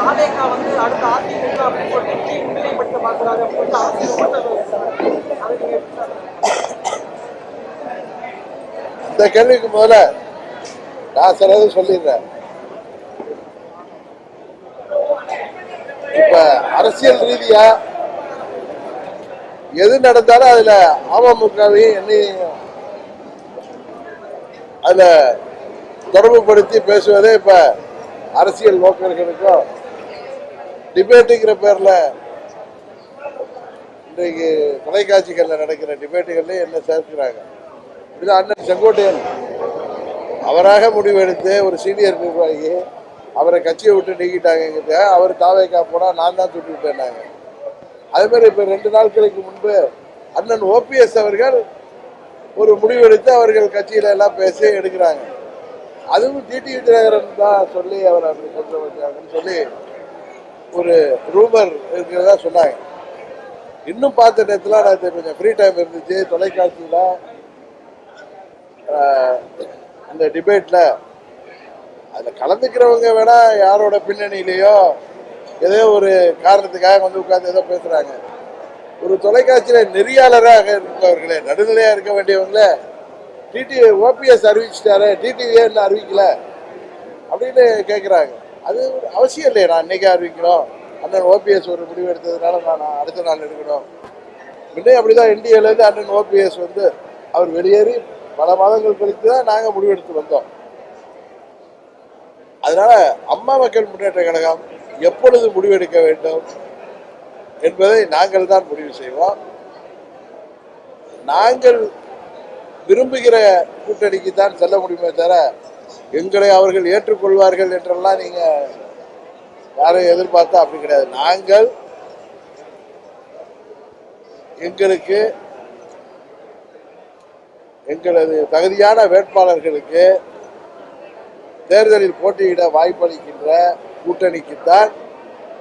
தாவேகா வந்து அடுத்த அதிமுக அப்படின்னு சொல்லிட்டு கீழ் முன்னிலைப்படுத்த பார்க்கிறாரு அப்படின்னு அரசியல் இந்த கேள்விக்கு முதல்ல நான் சிலது சொல்லிடுறேன். இப்ப அரசியல் ரீதியா எது நடந்தாலும் அதுல அமமுகவையும் என்னையும் அதுல தொடர்புபடுத்தி பேசுவதே இப்ப அரசியல் நோக்கர்களுக்கும் டிபேட்டுங்கிற பேரில் இன்றைக்கு தொலைக்காட்சிகளில் நடக்கிற டிபேட்டுகள்ல என்ன சேர்க்கிறாங்க? இதுதான் அண்ணன் செங்கோட்டையன். அவராக முடிவெடுத்து ஒரு சீனியர் நிர்வாகி அவரை கட்சியை விட்டு நீக்கிட்டாங்க அவர் தாவைக்கா போனால் நான் தான் சுட்டு விட்டேன்னாங்க. அதே மாதிரி ரெண்டு நாட்களுக்கு முன்பு அண்ணன் ஓபிஎஸ் அவர்கள் ஒரு முடிவெடுத்து அவர்கள் கட்சியில எல்லாம் பேசி எடுக்கிறாங்க. அதுவும் டிடி விஜயநகரன் தான் சொல்லி அவர் அப்படி சொல்ல வச்சாங்கன்னு சொல்லி ஒரு ரூமர் இருக்கிறதா சொன்னாங்க. இன்னும் பார்த்த நேரத்தில் நான் கொஞ்சம் ஃப்ரீ டைம் இருந்துச்சு தொலைக்காட்சியில் இந்த டிபேட்டில் அதில் கலந்துக்கிறவங்க வேணால் யாரோட பின்னணியிலையோ ஏதோ ஒரு காரணத்துக்காக வந்து உட்காந்து ஏதோ பேசுகிறாங்க ஒரு தொலைக்காட்சியில் நெறியாளராக இருப்பவர்களே நடுநிலையாக இருக்க வேண்டியவங்களே டிடி ஓபிஎஸ் அறிவிச்சிட்டாரு டிடிவியே இன்னும் அறிவிக்கல அப்படின்னு கேட்குறாங்க அது ஒரு அவசியம் இல்லையே நான் இன்னைக்கு அறிவிக்கணும் அண்ணன் ஓபிஎஸ் ஒரு முடிவு எடுத்ததுனால நான் அடுத்த நாள் எடுக்கணும். முன்னே அப்படிதான் என்டிஏலேருந்து அண்ணன் ஓபிஎஸ் வந்து அவர் வெளியேறி பல மாதங்கள் கழித்து தான் நாங்கள் முடிவெடுத்து வந்தோம். அதனால அம்மா மக்கள் முன்னேற்ற கழகம் எப்பொழுது முடிவெடுக்க வேண்டும் என்பதை நாங்கள் தான் முடிவு செய்வோம். நாங்கள் விரும்புகிற கூட்டணிக்கு தான் செல்ல முடியுமே தவிர எங்களை அவர்கள் ஏற்றுக்கொள்வார்கள் என்றெல்லாம் நீங்க யாரும் எதிர்பார்த்தா அப்படி கிடையாது. நாங்கள் எங்களுக்கு எங்களது தகுதியான வேட்பாளர்களுக்கு தேர்தலில் போட்டியிட வாய்ப்பளிக்கின்ற கூட்டணிக்குத்தான்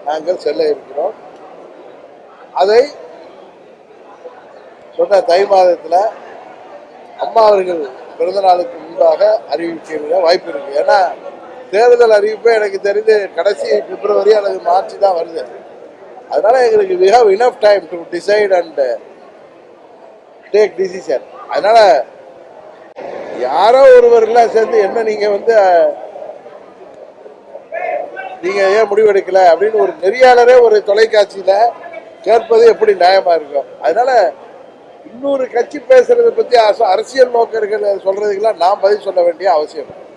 நாங்கள் செல்ல இருக்கிறோம். அதை சொன்ன தை மாதத்தில் அம்மா அவர்கள் பிறந்த நாளுக்கு முன்பாக அறிவிக்க வாய்ப்பு இருக்கு. ஏன்னா தேர்தல் அறிவிப்பே எனக்கு தெரிந்து கடைசி பிப்ரவரி அல்லது மார்ச் தான் வருது. அதனால எங்களுக்கு we have enough time to decide and take decision அதனால யாரோ ஒருவர்லாம் சேர்ந்து என்ன நீங்க வந்து நீங்க ஏன் முடிவெடுக்கல அப்படின்னு ஒரு நெறியாளரே ஒரு தொலைக்காட்சியில கேட்பது எப்படி நியாயமா இருக்கும்? அதனால இன்னொரு கட்சி பேசுறதை பத்தி அரசியல் நோக்கர்கள் சொல்றதுக்கெல்லாம் நான் பதில் சொல்ல வேண்டிய அவசியம் இல்லை.